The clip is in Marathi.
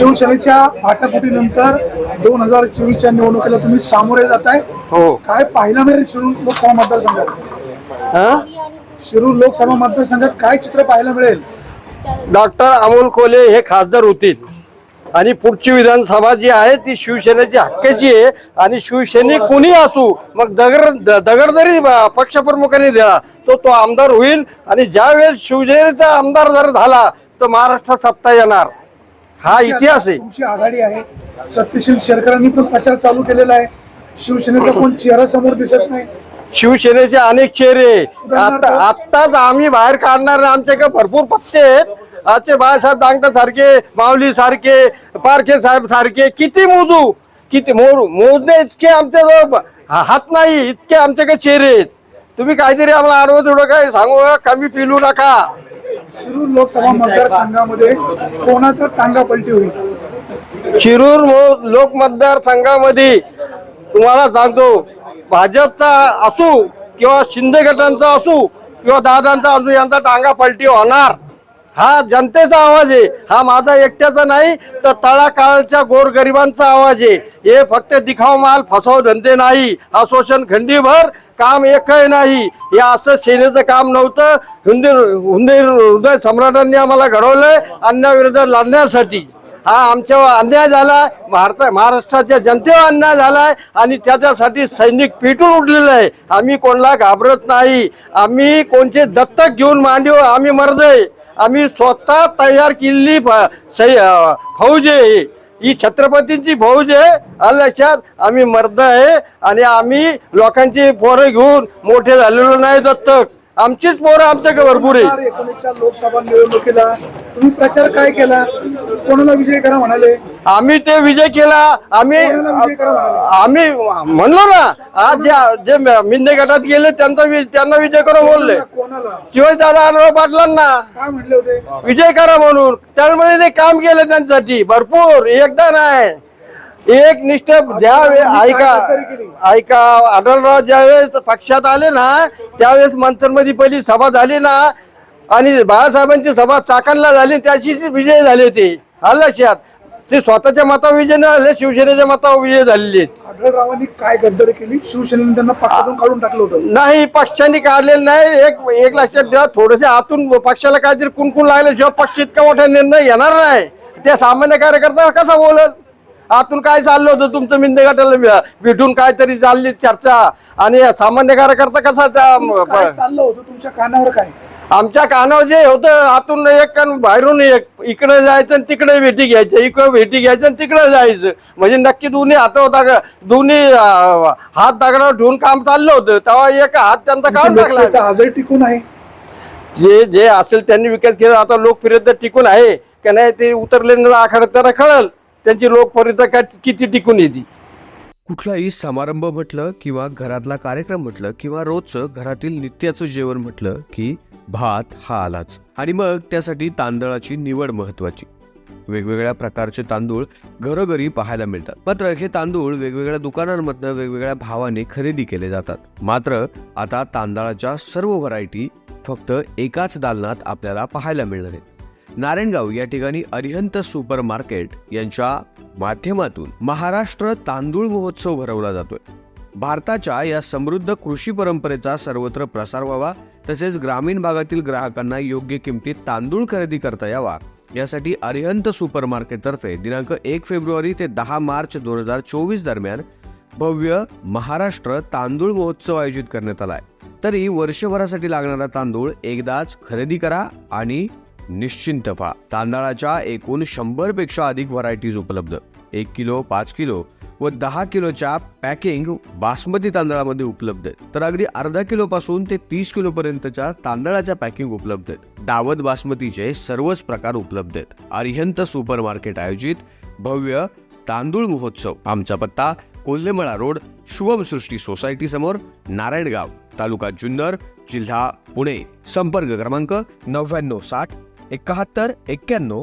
शिवसेनेच्या फाटाफुटीनंतर दोन हजार चोवीसच्या निवडणुकीला तुम्ही सामोरे जात आहे हो. काय पाहायला मिळेल शिरूर लोकसभा मतदारसंघात? हा? शिरूर लोकसभा मतदारसंघात काय चित्र पाहायला मिळेल? डॉक्टर अमोल कोले हे खासदार होतील. आणि पुढची विधानसभा जी आहे ती शिवसेनेची हक्काची आहे. आणि शिवसैनिक कुणी असू मग दगड द- दगड जरी ब- पक्षप्रमुखांनी दिला तो तो आमदार होईल. आणि ज्या वेळेस शिवसेनेचा आमदार जर झाला तर महाराष्ट्रात सत्ता येणार. हा इतिहास आहे. तुमची आघाडी आहे. सत्यशील शेरकरांनी पण प्रचार चालू केलेला आहे. शिवसेनेचा कोण चेहरा समोर दिसत नाही. शिवसेनेचे अनेक चेहरे आता आत्ताच आम्ही बाहेर काढणार आमच्याकडे भरपूर पत्ते आहेत. आजचे बाळासाहेब दांगटा सारखे माऊली सारखे पारखे साहेब सारखे किती मोजू? किती मोर? मोजणे इतके आमच्या जवळ हा- हात नाही इतके आमच्याकडे चेहरे आहेत. तुम्ही काहीतरी आम्हाला आडवं थोडं काय सांगू नका, कमी पिलू नका. शिरूर लोकसभा मतदारसंघामध्ये कोणाचा टांगा पलटी होईल? शिरूर मो- लोक मतदारसंघामध्ये तुम्हाला सांगतो भाजपचा असू किंवा शिंदे गटांचा असू किंवा दादांचा असू यांचा टांगा पलटी होणार. हा जनतेचा आवाज आहे. हा माझा एकट्याचा नाही तर तळाकाळच्या गोरगरिबांचा आवाज आहे. हे फक्त दिखाव माल फसाव धंदे नाही. हा शोषण खंडीभर काम एकही नाही. हे असं सेनेचं काम नव्हतं. हुंदीर हुंदीर हृदय सम्राटांनी आम्हाला घडवलंय अन्याविरुद्ध लढण्यासाठी. हा आमच्यावर अन्याय झाला भारत महाराष्ट्राच्या जनतेवर अन्याय झालाय आणि त्याच्यासाठी सैनिक पेटून उठलेलं आहे. आम्ही कोणाला घाबरत नाही. आम्ही कोणचे दत्तक घेऊन मांडीव आम्ही मरदय आम्ही स्वतः तयार केलेली सै- फौज आहे. ही छत्रपतींची फौज आहे. आलं आम्ही मर्द आहे आणि आम्ही लोकांची पोरं घेऊन मोठे झालेलो नाही दत्तक. आमचीच पोरं आमच्याकडे भरपूर आहे. एकोणीसच्या लोकसभा निवडणुकीला तुम्ही प्रचार काय केला? कोणाला विजय करा म्हणाले? आम्ही ते विजय केला आम्ही आम्ही म्हणलो ना आज जे मिंदे गटात गेले त्यांचा त्यांना विजय करा बोलले. शिवाजी दादा अनुभव पाटलांना. विजय करा म्हणून. त्यामुळे ते काम केलं त्यांच्यासाठी. भरपूर एकदा नाही. एक निष्ठ काय ऐका? ऐका आढळराव ज्यावेळेस पक्षात आले ना त्यावेळेस मंथनमध्ये पहिली सभा झाली ना आणि बाळासाहेबांची सभा चाकणला झाली त्याची विजय झाले ते आलं लक्षात? ते स्वतःच्या मतावर विजय नाही झाले शिवसेनेच्या मतावर विजय झालेले आहेत. आढळरावांनी काय गद्दारी केली? शिवसेनेने त्यांना पक्षातून काढून टाकलं होतं. नाही पक्षाने काढलेलं नाही. एक एक लक्षात ठेवा थोडेसे आतून पक्षाला काहीतरी कुणकुण लागल्याशिवाय पक्ष इतका मोठा निर्णय घेणार नाही त्या सामान्य कार्यकर्ता कसा बोलत आतून काय चाललं होतं तुमचं मिंदे गटाला भेटून काहीतरी चालली चर्चा? आणि सामान्य कार्यकर्ता कसा त्या- काय चाललं होतं तुमच्या कानावर काय? आमच्या कानावर जे होतं आतून एक आणि बाहेरून एक इकडे जायचं आणि तिकडे भेटी घ्यायच्या इकडे भेटी घ्यायचं आणि तिकडे जायचं. म्हणजे नक्की दोन्ही हात होता दोन्ही हात दगडावर ठेवून काम चाललं होतं तेव्हा एक हात त्यांचा काढून टाकला. आजही टिकून आहे? जे जे असेल त्यांनी विकास केला आता लोकप्रियता टिकून आहे. का नाही ते उतरले आखाड्यात त्याला कळल. त्यांची लोकप्रियता काय किती टिकून येते कुठलाही समारंभ म्हटलं किंवा घरातला कार्यक्रम म्हटलं किंवा रोजचं घरातील नित्याचं जेवण म्हटलं की भात हा आलाच. आणि मग त्यासाठी तांदळाची निवड महत्वाची वेगवेगळ्या प्रकारचे तांदूळ घरोघरी पाहायला मिळतात. मात्र हे तांदूळ वेगवेगळ्या दुकानांमधनं वेगवेगळ्या भावाने खरेदी केले जातात. मात्र आता तांदळाच्या सर्व व्हरायटी फक्त एकाच दालनात आपल्याला पाहायला मिळणार आहेत. नारायणगाव या ठिकाणी अरिहंत सुपर मार्केट यांच्या माध्यमातून महाराष्ट्र तांदूळ महोत्सव भरवला जातोय. भारताच्या या समृद्ध कृषी परंपरेचा सर्वत्र प्रसार व्हावा तसेच ग्रामीण भागातील ग्राहकांना योग्य किमतीत तांदूळ खरेदी करता यावा. यासाठी अरिहंत सुपर मार्केटतर्फे दिनांक एक फेब्रुवारी ते दहा मार्च दोन हजार चोवीस दरम्यान भव्य महाराष्ट्र तांदूळ महोत्सव आयोजित करण्यात आला आहे तरी वर्षभरासाठी लागणारा तांदूळ एकदाच खरेदी करा आणि निश्चिंत व्हा. तांदळाच्या एकूण शंभरपेक्षा अधिक व्हरायटीज उपलब्ध. एक किलो पाच किलो व दहा किलोच्या पॅकिंग बासमती तांदळामध्ये उपलब्ध आहेत. तर अगदी अर्धा किलोपासून ते तीस किलोपर्यंतच्या तांदळाच्या पॅकिंग उपलब्ध आहेत. दावत बासमतीचे सर्वच प्रकार उपलब्ध आहेत. अरिहंत सुपर मार्केट आयोजित भव्य तांदूळ महोत्सव. आमचा पत्ता कोल्हेमळा रोड शुभम सृष्टी सोसायटी समोर नारायणगाव तालुका जुन्नर जिल्हा पुणे. संपर्क क्रमांक नव्याण्णव साठ एकाहत्तर एक्क्याण्णव